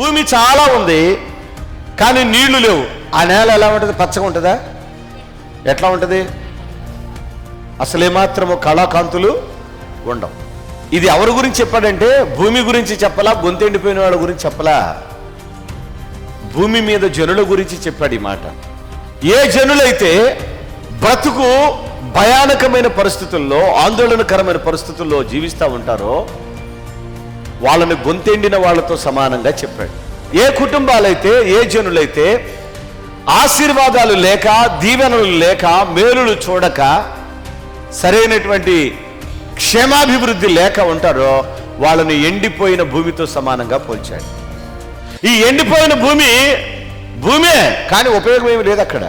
భూమి చాలా ఉంది కానీ నీళ్ళు లేవు. ఆ నేల ఎలా ఉంటుంది? పచ్చగా ఉంటుందా? ఎట్లా ఉంటుంది? అసలే మాత్రము కళాకాంతులు ఉండవు ఇది ఎవరి గురించి చెప్పాడంటే భూమి గురించి చెప్పలా గొంతెండిపోయిన వాళ్ళ గురించి చెప్పలా. భూమి మీద జనుల గురించి చెప్పాడు ఈ మాట. ఏ జనులైతే బ్రతుకు భయానకమైన పరిస్థితుల్లో ఆందోళనకరమైన పరిస్థితుల్లో జీవిస్తూ ఉంటారో వాళ్ళని గొంతెండిన వాళ్ళతో సమానంగా చెప్పాడు. ఏ కుటుంబాలైతే ఏ జనులైతే ఆశీర్వాదాలు లేక దీవెనలు లేక మేలులు చూడక సరైనటువంటి క్షేమాభివృద్ధి లేక ఉంటారో వాళ్ళని ఎండిపోయిన భూమితో సమానంగా పోల్చాడు. ఈ ఎండిపోయిన భూమి భూమే కానీ ఉపయోగం ఏమి లేదు అక్కడ.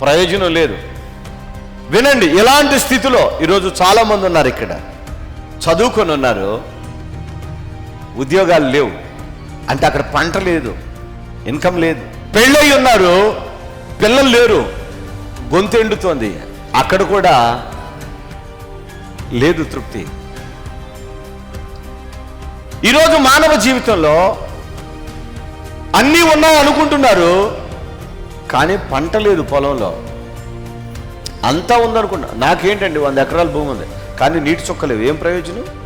ప్రయోజనం లేదు. వినండి ఇలాంటి స్థితిలో ఈరోజు చాలా మంది ఉన్నారు ఇక్కడ. చదువుకొని ఉన్నారు. ఉద్యోగాలు లేవు. అంటే అక్కడ పంట లేదు ఇన్కమ్ లేదు. పెళ్ళై ఉన్నారు పిల్లలు లేరు. గొంతు ఎండుతోంది. అక్కడ కూడా లేదు తృప్తి. ఈరోజు మానవ జీవితంలో అన్నీ ఉన్నాయి అనుకుంటున్నారు కానీ పంట లేదు పొలంలో. అంతా ఉందనుకున్నా నాకేంటండి వంద ఎకరాల భూమి ఉంది. కానీ నీటి చుక్కలేవు ఏం ప్రయోజనం?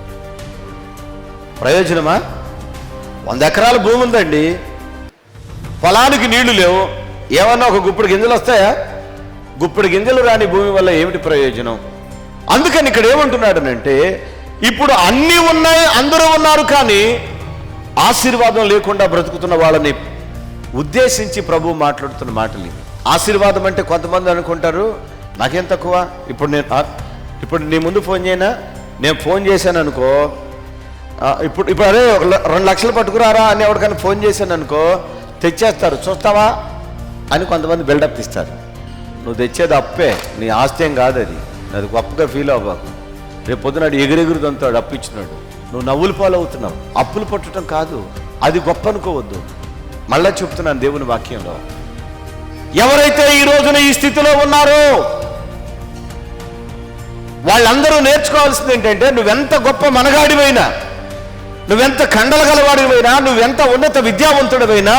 ప్రయోజనమా? వంద ఎకరాల భూమి ఉందండి. పొలానికి నీళ్ళు లేవు. ఏమన్నా ఒక గుప్పుడు గింజలు వస్తాయా? గుప్పుడు గింజలు రాని భూమి వల్ల ఏమిటి ప్రయోజనం? అందుకని ఇక్కడ ఏమంటున్నాడనంటే ఇప్పుడు అన్నీ ఉన్నాయి అందరూ ఉన్నారు కానీ ఆశీర్వాదం లేకుండా బ్రతుకుతున్న వాళ్ళని ఉద్దేశించి ప్రభు మాట్లాడుతున్న మాటలు. ఆశీర్వాదం అంటే కొంతమంది అనుకుంటారు నాకేం తక్కువ? ఇప్పుడు నేను ఇప్పుడు నీ ముందు ఫోన్ చేయనా? నేను ఫోన్ చేశాను అనుకో ఇప్పుడు ఇప్పుడు అదే రెండు లక్షలు పట్టుకురారా అని ఎవరికైనా ఫోన్ చేశాను అనుకో తెచ్చేస్తారు. చూస్తావా? అని కొంతమంది బిల్డప్ ఇస్తారు. నువ్వు తెచ్చేది అప్పే నీ ఆస్తి ఏం కాదు అది. అది గొప్పగా ఫీల్ అవ్వకు. రేపు పొద్దునాడు ఎగురెగురు దంతాడు అప్పు ఇచ్చినాడు నువ్వు నవ్వులు పాలవుతున్నావు. అప్పులు పట్టడం కాదు. అది గొప్ప అనుకోవద్దు. మళ్ళా చెప్తున్నాను దేవుని వాక్యంలో. ఎవరైతే ఈ రోజున ఈ స్థితిలో ఉన్నారో వాళ్ళందరూ నేర్చుకోవాల్సింది ఏంటంటే నువ్వెంత గొప్ప మనగాడివైనా నువ్వెంత కండల గలవాడివైనా నువ్వెంత ఉన్నత విద్యావంతుడివైనా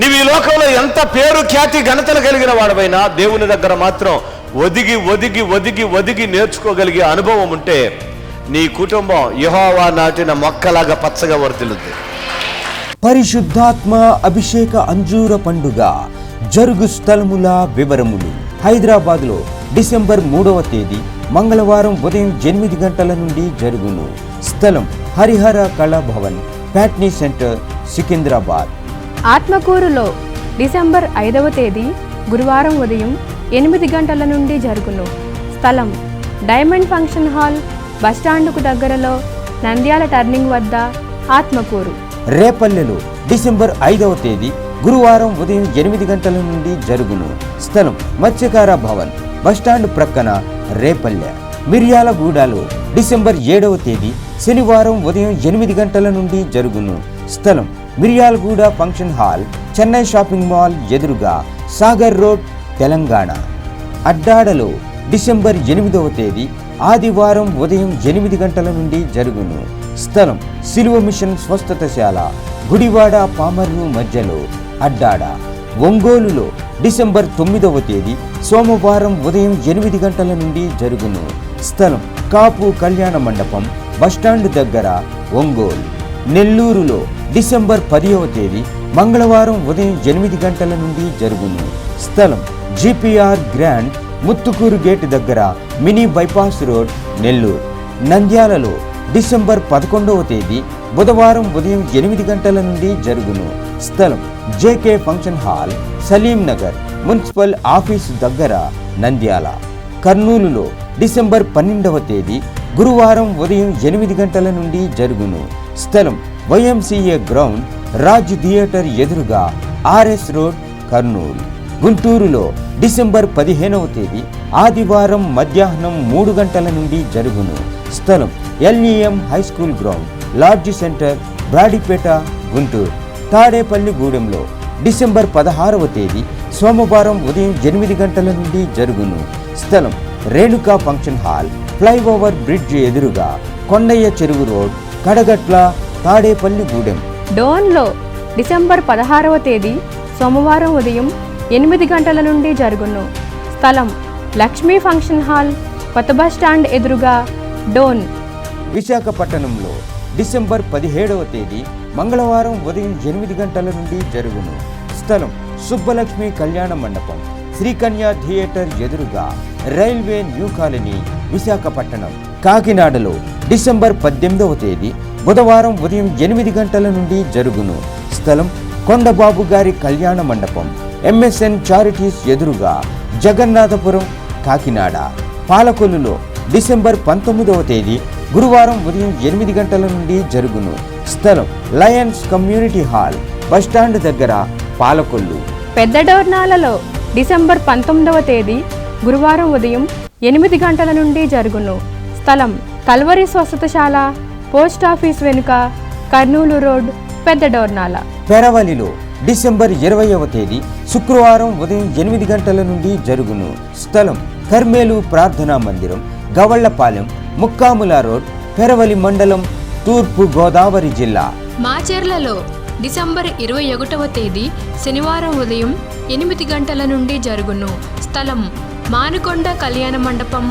నువ్వు ఈ లోకంలో ఎంత పేరు ఖ్యాతి ఘనతలు కలిగిన వాడవైనా దేవుని దగ్గర మాత్రం ఒదిగి ఒదిగి ఒదిగి ఒదిగి నేర్చుకోగలిగే అనుభవం ఉంటే నీ కుటుంబం యహోవా నాటిన మొక్కలాగా పచ్చగా వర్తిల్లుద్ది పరిశుద్ధాత్మ అభిషేక అంజూర పండుగ జరుగు స్థలముల వివరములు. హైదరాబాద్లో డిసెంబర్ మూడవ తేదీ మంగళవారం ఉదయం ఎనిమిది గంటల నుండి జరుగును. స్థలం హరిహర కళాభవన్ ప్యాట్నీ సెంటర్ సికింద్రాబాద్. ఆత్మకూరులో డిసెంబర్ ఐదవ తేదీ గురువారం ఉదయం ఎనిమిది గంటల నుండి జరుగును. స్థలం డైమండ్ ఫంక్షన్ హాల్ బస్టాండుకు దగ్గరలో నంద్యాల టర్నింగ్ వద్ద ఆత్మకూరు. రేపల్లెలో డిసెంబర్ ఐదవ తేదీ గురువారం ఉదయం ఎనిమిది గంటల నుండి జరుగును. స్థలం మత్స్యకార భవన్ బస్టాండ్ ప్రక్కన రేపల్లె. మిర్యాలగూడలో డిసెంబర్ ఏడవ తేదీ శనివారం ఉదయం ఎనిమిది గంటల నుండి జరుగును. స్థలం Miryalaguda function hall Chennai shopping mall ఎదురుగా సాగర్ రోడ్ తెలంగాణ. అడ్డాడలో డిసెంబర్ ఎనిమిదవ తేదీ ఆదివారం ఉదయం ఎనిమిది గంటల నుండి జరుగును. స్థలం సిలువ మిషన్ స్వస్థతశాల గుడివాడ పామర్రు మధ్యలో అడ్డాడ. ఒంగోలులో డిసెంబర్ తొమ్మిదవ తేదీ సోమవారం ఉదయం ఎనిమిది గంటల నుండి జరుగును. స్థలం కాపు కళ్యాణ మండపం బస్టాండ్ దగ్గర ఒంగోలు నెల్లూరులో డిసెంబర్ పదివ తేదీ మంగళవారం ఉదయం ఎనిమిది గంటల నుండి జరుగును. స్థలం జిపిఆర్ గ్రాండ్ ముత్తుకూరు గేట్ దగ్గర మినీ బైపాస్ రోడ్ నెల్లూరు. నంద్యాలలో డిసెంబర్ పదకొండవ తేదీ బుధవారం ఉదయం ఎనిమిది గంటల నుండి జరుగును. స్థలం JK function hall Salim Nagar municipal office దగ్గర నంద్యాల. కర్నూలులో డిసెంబర్ పన్నెండవ తేదీ గురువారం ఉదయం ఎనిమిది గంటల నుండి జరుగును. స్థలం వైఎంసీఏ గ్రౌండ్ రాజ్ థియేటర్ ఎదురుగా ఆర్ఎస్ రోడ్ కర్నూలు. గుంటూరులో డిసెంబర్ పదిహేనవ తేదీ ఆదివారం మధ్యాహ్నం మూడు గంటల నుండి జరుగును. స్థలం LEM high school ground lodge centre Brodipet Guntur. తాడేపల్లిగూడెంలో December పదహారవ తేదీ సోమవారం ఉదయం ఎనిమిది గంటల నుండి జరుగును. స్థలం Renuka function hall flyover bridge ఎదురుగా కొండయ్య చెరువు రోడ్ కడగట్ల తాడేపల్లిగూడెం డోన్లో డిసెంబర్ పదహారవ తేదీ సోమవారం ఉదయం ఎనిమిది గంటల నుండి జరుగును. స్థలం లక్ష్మీ ఫంక్షన్ హాల్ కొత్త బస్ స్టాండ్ ఎదురుగా డోన్. విశాఖపట్నంలో డిసెంబర్ పదిహేడవ తేదీ మంగళవారం ఉదయం ఎనిమిది గంటల నుండి జరుగును. స్థలం సుబ్బలక్ష్మి కళ్యాణ మండపం. శ్రీకన్య థియేటర్ ఎదురుగా రైల్వే న్యూ కాలనీ విశాఖపట్నం. కాకినాడలో డిసెంబర్ పద్దెనిమిదవ తేదీ బుధవారం ఉదయం ఎనిమిది గంటల నుండి జరుగును. స్థలం కొండబాబు గారి కళ్యాణ మండపం ఎంఎస్ఎన్ చారిటీస్ ఎదురుగా జగన్నాథపురం కాకినాడ. పాలకొల్లులో డిసెంబర్ పంతొమ్మిదవ తేదీ గురువారం ఉదయం ఎనిమిది గంటల నుండి జరుగును. స్థలం లయన్స్ కమ్యూనిటీ హాల్ బస్టాండ్ దగ్గర పాలకొల్లు. పెద్ద డోర్నాలలో డిసెంబర్ పంతొమ్మిదవ తేదీ గురువారం ఉదయం ఎనిమిది గంటల నుండి జరుగును. స్థలం కల్వరి స్వస్థతశాల పోస్ట్ ఆఫీస్ వెనుక కర్నూలు రోడ్ పెద్ద డోర్నాల. పెరవలిలో డిసెంబర్ ఇరవైవ తేదీ శుక్రవారం ఉదయం ఎనిమిది గంటల నుండి జరుగును. స్థలం కర్మేలు ప్రార్థనా మందిరం గవళ్ళపాలెం ముక్కాముల రోడ్ పెరవలి మండలం తూర్పు గోదావరి జిల్లా. మాచెర్లలో డిసెంబర్ ఇరవై ఒకటవ తేదీ శనివారం ఉదయం ఎనిమిది గంటల నుండి జరుగును. స్థలం మానుకొండ కళ్యాణ మండపం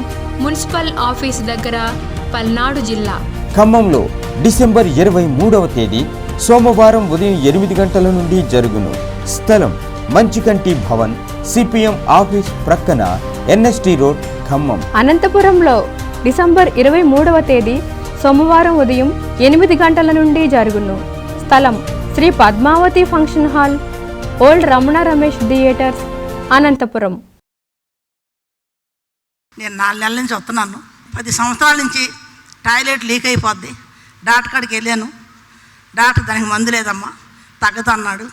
మున్సిపల్ ఆఫీస్ దగ్గర పల్నాడు జిల్లా. ఖమ్మంలో డిసెంబర్ ఇరవై మూడవ తేదీ సోమవారం ఉదయం ఎనిమిది గంటల నుండి జరుగును. స్థలం మంచికంటి భవన్ సిపిఎం ఆఫీస్ ప్రక్కన ఎన్ఎస్టి రోడ్ ఖమ్మం. అనంతపురంలో డిసెంబర్ ఇరవై మూడవ తేదీ సోమవారం ఉదయం ఎనిమిది గంటల నుండి జరుగును. స్థలం Sri Padmavathi function hall old Ramana Ramesh theatres Anantapur. నేను నాలుగు నెలల నుంచి వస్తున్నాను. పది సంవత్సరాల నుంచి టాయిలెట్ లీక్ అయిపోద్ది. డాక్టర్ కాడికి వెళ్ళాను. డాక్టర్ దానికి మందు లేదమ్మా తగ్గుతున్నాడు.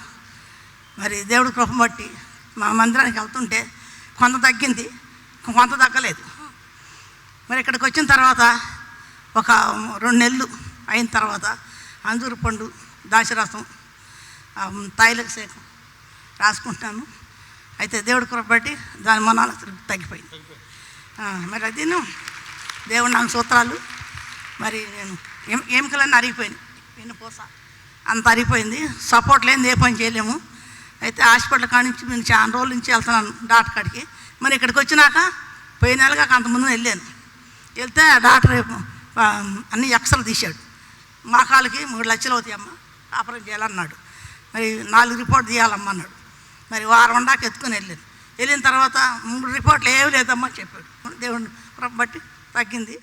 మరి దేవుడి కృప బట్టి మా మందిరానికి వెళ్తుంటే కొంత తగ్గింది కొంత తగ్గలేదు. మరి ఇక్కడికి వచ్చిన తర్వాత ఒక రెండు నెలలు అయిన తర్వాత అంజూరు పండు దాశరథం ఆ, తైలక రాసుకుంటున్నాను అయితే దేవుడి కృప బట్టి దాని మనాల తగ్గిపోయింది. మరి అదేను దేవుడు నాకు సూత్రాలు. మరి నేను ఎం ఎముకలన్నీ అరిగిపోయినాయి. వెన్నుపూస అంత అరిగిపోయింది. సపోర్ట్ లేని ఏ పని చేయలేము. అయితే హాస్పిటల్ కాడి నుంచి నేను చాలా రోజుల నుంచి వెళ్తున్నాను డాక్టర్ కాడికి. మరి ఇక్కడికి వచ్చినాక పోయిన నెలగా అంతకుముందు వెళ్ళాను. వెళ్తే డాక్టర్ అన్ని ఎక్స్లు తీశాడు. మా కాళ్ళకి మూడు లక్షలు అవుతాయమ్మా. ఆపరేట్ చేయాలన్నాడు. మరి నాలుగు రిపోర్ట్ తీయాలమ్మన్నాడు మరి వారం ఉండాక ఎత్తుకుని వెళ్ళాను. వెళ్ళిన తర్వాత మూడు రిపోర్ట్లు ఏమి లేదమ్మా చెప్పాడు. దేవుని బట్టి తగ్గింది.